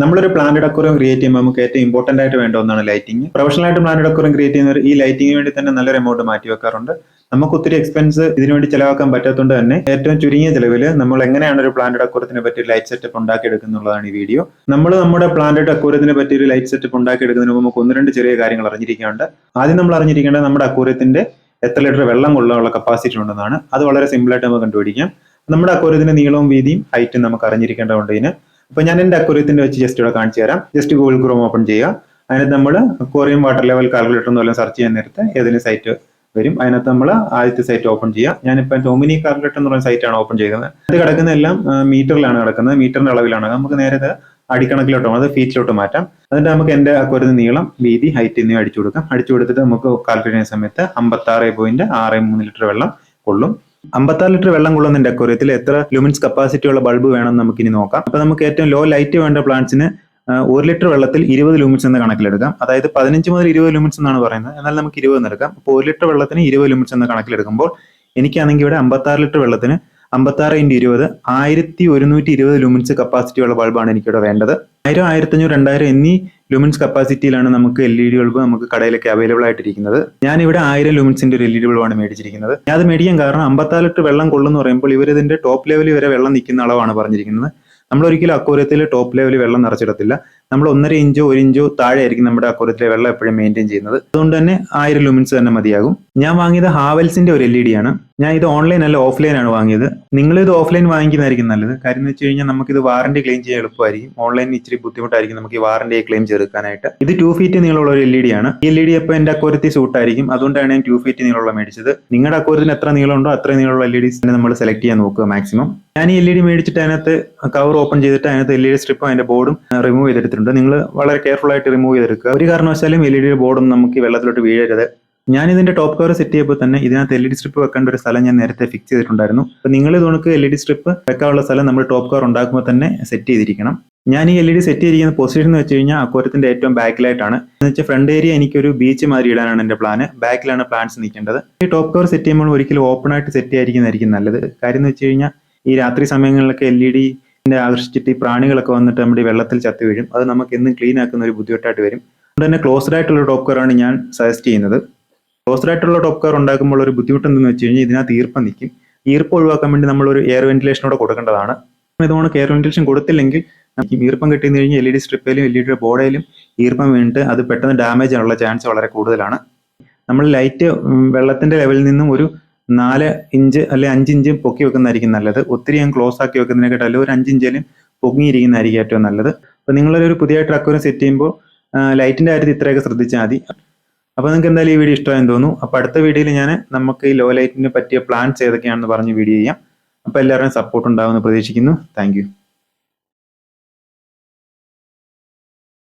നമ്മളൊരു പ്ലാന്റ് ഡെക്കോറും ക്രിയേറ്റ് ചെയ്യുമ്പോൾ നമുക്ക് ഏറ്റവും ഇമ്പോർട്ടന്റ് ആയിട്ട് വേണ്ട ഒന്നാണ് ലൈറ്റിംഗ് പ്രൊഫഷണൽ ആയിട്ട് പ്ലാന്റ് ഡെക്കോറും ക്രിയേറ്റ് ചെയ്യുന്നവർ ഈ ലൈറ്റിംഗിന് വേണ്ടി തന്നെ നല്ലൊരു എമൗണ്ട് മാറ്റി വെക്കാറുണ്ട്. നമുക്ക് ഒത്തിരി എക്സ്പെൻസ് ഇതിനു വേണ്ടി ചിലവാക്കാൻ പറ്റാത്തതുകൊണ്ട് തന്നെ ഏറ്റവും ചുരുങ്ങിയ ചിലവിൽ നമ്മൾ എങ്ങനെയാണ് ഒരു പ്ലാന്റ് ഡെക്കോറത്തിനെ പറ്റി ലൈറ്റ് സെറ്റപ്പ് ഉണ്ടാക്കി ഉണ്ടാക്കിയെടുക്കുന്നുള്ളതാണ് ഈ വീഡിയോ നമ്മൾ നമ്മുടെ പ്ലാന്റ് ഡെക്കോറത്തിനെ പറ്റി ഒരു ലൈറ്റ് സെറ്റപ്പ് ഉണ്ടാക്കിയെടുക്കുന്നതിന് മുമ്പ് നമുക്ക് ഒന്ന് രണ്ട് ചെറിയ കാര്യങ്ങൾ അറിഞ്ഞിരിക്കാനുണ്ട് ആദ്യം നമ്മൾ അറിഞ്ഞിരിക്കേണ്ടത് നമ്മുടെ അക്കൂരത്തിന്റെ എത്ര ലിറ്റർ വെള്ളം കൊള്ളാനുള്ള കപ്പാസിറ്റി ഉണ്ടെന്നാണ്. അത് വളരെ സിമ്പിൾ ആയിട്ട് നമുക്ക് കണ്ടുപിടിക്കാം. നമ്മുടെ അക്കൂരത്തിന്റെ നീളവും വീതിയും ഹൈറ്റും നമുക്ക് അറിഞ്ഞിരിക്കേണ്ടതുണ്ട് ഇതിന്. അപ്പൊ ഞാൻ എന്റെ അക്വറിയത്തിന്റെ വെച്ച് ജസ്റ്റ് ഇവിടെ കാണിച്ചു തരാം. ജസ്റ്റ് ഗൂഗിൾ ക്രോം ഓപ്പൺ ചെയ്യുക. അതിനകത്ത് നമ്മൾ അക്വറിയം വാട്ടർ ലെവൽ കാൽക്കുലേറ്റർ എന്ന് വല്ലതും സെർച്ച് ചെയ്യാൻ നേരത്ത് ഏതെങ്കിലും സൈറ്റ് വരും. അതിനകത്ത് നമ്മൾ ആദ്യത്തെ സൈറ്റ് ഓപ്പൺ ചെയ്യുക. ഞാനിപ്പോൾ ഡൊമിനി കാൽക്കുലേറ്റർ എന്ന് പറയുന്ന സൈറ്റാണ് ഓപ്പൺ ചെയ്യുന്നത് അത് കിടക്കുന്ന എല്ലാം മീറ്ററിലാണ് കിടക്കുന്നത്. മീറ്ററിന്റെ അളവിലാണ്. നമുക്ക് നേരത്തെ അടിക്കണക്കിലോട്ടോ അത് ഫീറ്റിലോട്ട് മാറ്റാം. എന്നിട്ട് നമുക്ക് എന്റെ അക്വറിയത്തിന് നീളം വീതി ഹൈറ്റ് എന്നിവ അടിച്ചു കൊടുക്കാം. അടിച്ചു കൊടുത്തിട്ട് നമുക്ക് കാൽക്കുലേറ്റ് ചെയ്യുന്ന സമയത്ത് അമ്പത്തി ആറ് പോയിന്റ് ആറ് മൂന്ന് ലിറ്റർ വെള്ളം കൊള്ളും. അമ്പത്താറ് ലിറ്റർ വെള്ളം കൊള്ളുന്ന എന്റെ അക്വറിയത്തിൽ എത്ര ലുമിൻസ് കപ്പാസിറ്റി ഉള്ള ബൾബ് വേണം നമുക്ക് ഇനി നോക്കാം. അപ്പൊ നമുക്ക് ഏറ്റവും ലോ ലൈറ്റ് വേണ്ട പ്ലാന്റ്സിന് ഒരു ലിറ്റർ വെള്ളത്തിൽ ഇരുപത് ലൂമിൻസ് എന്ന് കണക്കിലെടുക്കാം. അതായത് പതിനഞ്ച് മുതൽ ഇരുപത് ലൂമിൻസ് എന്നാണ് പറയുന്നത്. എന്നാൽ നമുക്ക് ഇരുപത് എന്ന് എടുക്കാം. അപ്പോൾ ഒരു ലിറ്റർ വെള്ളത്തിന് ഇരുപത് ലൂമിൻസ് എന്ന് കണക്കിലെടുക്കുമ്പോൾ എനിക്കാണെങ്കിൽ ഇവിടെ അമ്പത്താറ് ലിറ്റർ വെള്ളത്തിന് അമ്പത്താറ് ഇന്റു ഇരുപത് ആയിരത്തി ഒരുന്നൂറ്റി ഇരുപത് ലൂമിൻസ് കപ്പാസിറ്റി ഉള്ള ബൾബാണ് എനിക്കിവിടെ വേണ്ടത്. ആയിരം ആയിരത്തഞ്ഞൂറ് രണ്ടായിരം എന്നീ ലുമിൻസ് കപ്പാസിറ്റിയിലാണ് നമുക്ക് എൽ ഇ ഡി ബൾബ് നമുക്ക് കടയിലൊക്കെ അവൈലബിൾ ആയിട്ടിരിക്കുന്നത്. ഞാൻ ഇവിടെ ആയിരം ലുമിൻസിന്റെ ഒരു എൽ ഇ ഡി ബൾബാണ് മേടിച്ചിരിക്കുന്നത്. ഞാൻ അത് മേടിക്കാൻ കാരണം അമ്പത്താറ് ലിറ്റർ വെള്ളം കൊള്ളുന്നു പറയുമ്പോൾ ഇവർ ഇതിന്റെ ടോപ്പ് ലെവലിൽ വരെ വെള്ളം നിൽക്കുന്ന അളവാണ് പറഞ്ഞിരിക്കുന്നത്. നമ്മൾ ഒരിക്കലും അക്വറിയത്തിൽ ടോപ്പ് ലെവലിൽ വെള്ളം നിറച്ചിടത്തില്ല. നമ്മൾ ഒന്നര ഇഞ്ചോ ഒരു ഇഞ്ചോ താഴെ ആയിരിക്കും നമ്മുടെ അക്വറിയത്തിലെ വെള്ളം എപ്പോഴും മെയിന്റെയിൻ ചെയ്യുന്നത്. അതുകൊണ്ട് തന്നെ ആയിരം ലൂമിൻസ് തന്നെ മതിയാകും. ഞാൻ വാങ്ങിയത് ഹാവൽസിന്റെ ഒരു എൽ ഇ ഡി ആണ്. ഞാൻ ഇത് ഓൺലൈൻ അല്ല ഓഫ്ലൈൻ ആണ് വാങ്ങിയത്. നിങ്ങൾ ഇത് ഓഫ്ലൈൻ വാങ്ങിക്കുന്നതായിരിക്കും നല്ലത്. കാര്യം എന്ന് വെച്ച് കഴിഞ്ഞാൽ നമുക്ക് ഇത് വാറന്റി ക്ലെയിം ചെയ്യാൻ എളുപ്പമായിരിക്കും. ഓൺലൈനിൽ ഇച്ചിരി ബുദ്ധിമുട്ടായിരിക്കും നമുക്ക് ഈ വാറന്റി ക്ലെയിം ചെയ്തെടുക്കാനായിട്ട് ഇത് ടു ഫീറ്റ് നീളമുള്ള ഒരു എൽ ഇ ഡി ആണ്. ഈ എൽ ഇ ഡി അപ്പോൾ എന്റെ അക്വരത്തിൽ സൂട്ടായിരിക്കും അതുകൊണ്ടാണ് ഞാൻ ടു ഫീറ്റ് നീളമുള്ള മേടിച്ചത്. നിങ്ങളുടെ അക്കൂരത്തിന് എത്ര നീളമുണ്ടോ അത്ര നീളമുള്ള എൽ ഇ ഡിസ് നമ്മൾ സെലക്ട് ചെയ്യാൻ നോക്കുക മാക്സിമം ഞാൻ ഈ എൽ ഇ ഡി മേടിച്ചിട്ട് അതിനകത്ത് കവർ ഓപ്പൺ ചെയ്തിട്ട് അതിനകത്ത് എൽ ഇ ഡി സ്ട്രിപ്പും അതിന്റെ ബോർഡും റിമൂവ് ചെയ്തെടുത്തിട്ടുണ്ട്. നിങ്ങൾ വളരെ കെയർഫുൾ ആയിട്ട് റിമൂവ് ചെയ്തെടുക്കുക. ഒരു കാരണവശാലും എൽ ഇ ഡി ബോർഡൊന്നും നമുക്ക് വെള്ളത്തിലോട്ട് വീഴരുത്. ഞാൻ ഇതിന്റെ ടോപ്പ് കവർ സെറ്റ് ചെയ്യുമ്പോൾ തന്നെ ഇതിനകത്ത് എൽ ഇ ഡി സ്ട്രിപ്പ് വെക്കേണ്ട ഒരു സ്ഥലം ഞാൻ നേരത്തെ ഫിക്സ് ചെയ്തിട്ടുണ്ടായിരുന്നു. അപ്പൊ നിങ്ങൾ ഇത് കണക്ക് എൽ ഇ ഡി സ്ട്രിപ്പ് വെക്കാനുള്ള സ്ഥലം നമ്മൾ ടോപ്പ് കവർ ഉണ്ടാക്കുമ്പോൾ തന്നെ സെറ്റ് ചെയ്തിരിക്കണം. ഞാൻ ഈ എൽ ഇ ഡി സെറ്റ് ചെയ്തിരിക്കുന്ന പൊസിഷൻ എന്ന് വെച്ച് കഴിഞ്ഞാൽ അക്വരത്തിന്റെ ഏറ്റവും ബാക്കിലായിട്ടാണ്. എന്ന് വെച്ചാൽ ഫ്രണ്ട് ഏരിയ എനിക്കൊരു ബീച്ച് മാതിരി ഇടാനാണ് എന്റെ പ്ലാന് ബാക്കിലാണ് പ്ലാന്റ്സ് നിൽക്കേണ്ടത്. ഈ ടോപ്പ് കവർ സെറ്റ് ചെയ്യുമ്പോൾ ഒരിക്കലും ഓപ്പൺ ആയിട്ട് സെറ്റ് ആയിരിക്കുന്നതായിരിക്കും നല്ലത്. കാര്യം എന്ന് വെച്ച് കഴിഞ്ഞാൽ ഈ രാത്രി സമയങ്ങളിലൊക്കെ എൽ ഇ ഡിന്റെ ആകർഷിച്ചിട്ട് ഈ പ്രാണികളൊക്കെ വന്നിട്ട് നമ്മുടെ ഈ വെള്ളത്തിൽ ചത്തു വീഴും. അത് നമുക്ക് എന്നും ക്ലീൻ ആക്കുന്ന ഒരു ബുദ്ധിമുട്ടായിട്ട് വരും. അതുകൊണ്ട് തന്നെ ക്ലോസ്ഡ് ആയിട്ടുള്ള ടോപ്പ് കവറാണ് ഞാൻ സജസ്റ്റ് ചെയ്യുന്നത്. ക്ലോസ്ഡ് ആയിട്ടുള്ള ടോപ്പ് കവർ ഉണ്ടാക്കുമ്പോൾ ഒരു ബുദ്ധിമുട്ട് എന്തെന്ന് വെച്ച് കഴിഞ്ഞാൽ ഇതിനകത്ത് ഈർപ്പം നിൽക്കും. ഈർപ്പം ഒഴിവാക്കാൻ വേണ്ടി നമ്മൾ ഒരു എയർ വെന്റിലേഷനോടെ കൊടുക്കേണ്ടതാണ്. ഇതുകൊണ്ട് എയർ വെന്റിലേഷൻ കൊടുത്തില്ലെങ്കിൽ നമുക്ക് ഈർപ്പം കിട്ടിയെന്ന് കഴിഞ്ഞാൽ എൽ ഇ ഡി സ്ട്രിപ്പിലും എൽ ഇ ഡിയുടെ ബോർഡിലും ഈർപ്പം വീണിട്ട് അത് പെട്ടെന്ന് ഡാമേജ് ആണുള്ള ചാൻസ് വളരെ കൂടുതലാണ്. നമ്മൾ ലൈറ്റ് വെള്ളത്തിന്റെ ലെവലിൽ നിന്നും ഒരു നാല് ഇഞ്ച് അല്ലെ അഞ്ച് ഇഞ്ച് പൊക്കി വെക്കുന്നതായിരിക്കും നല്ലത്. ഒത്തിരി ഞാൻ ക്ലോസ് ആക്കി വെക്കുന്നതിനെക്കാട്ടും ഒരു അഞ്ച് ഇഞ്ചിലും പൊങ്ങിയിരിക്കുന്നതായിരിക്കും ഏറ്റവും നല്ലത്. അപ്പോൾ നിങ്ങളൊരു പുതിയ അക്വരം സെറ്റ് ചെയ്യുമ്പോൾ ലൈറ്റിന്റെ കാര്യത്തിൽ ഇത്രയൊക്കെ ശ്രദ്ധിച്ചാൽ മതി. അപ്പോൾ നിങ്ങൾക്ക് എന്തായാലും ഈ വീഡിയോ ഇഷ്ടമായെന്ന് തോന്നുന്നു. അപ്പോൾ അടുത്ത വീഡിയോയിൽ ഞാൻ നമുക്ക് ഈ ലോ ലൈറ്റിന് പറ്റിയ പ്ലാൻസ് ഏതൊക്കെയാണെന്ന് പറഞ്ഞ് വീഡിയോ ചെയ്യാം. അപ്പോൾ എല്ലാവരുടെയും സപ്പോർട്ട് ഉണ്ടാവുമെന്ന് പ്രതീക്ഷിക്കുന്നു. താങ്ക്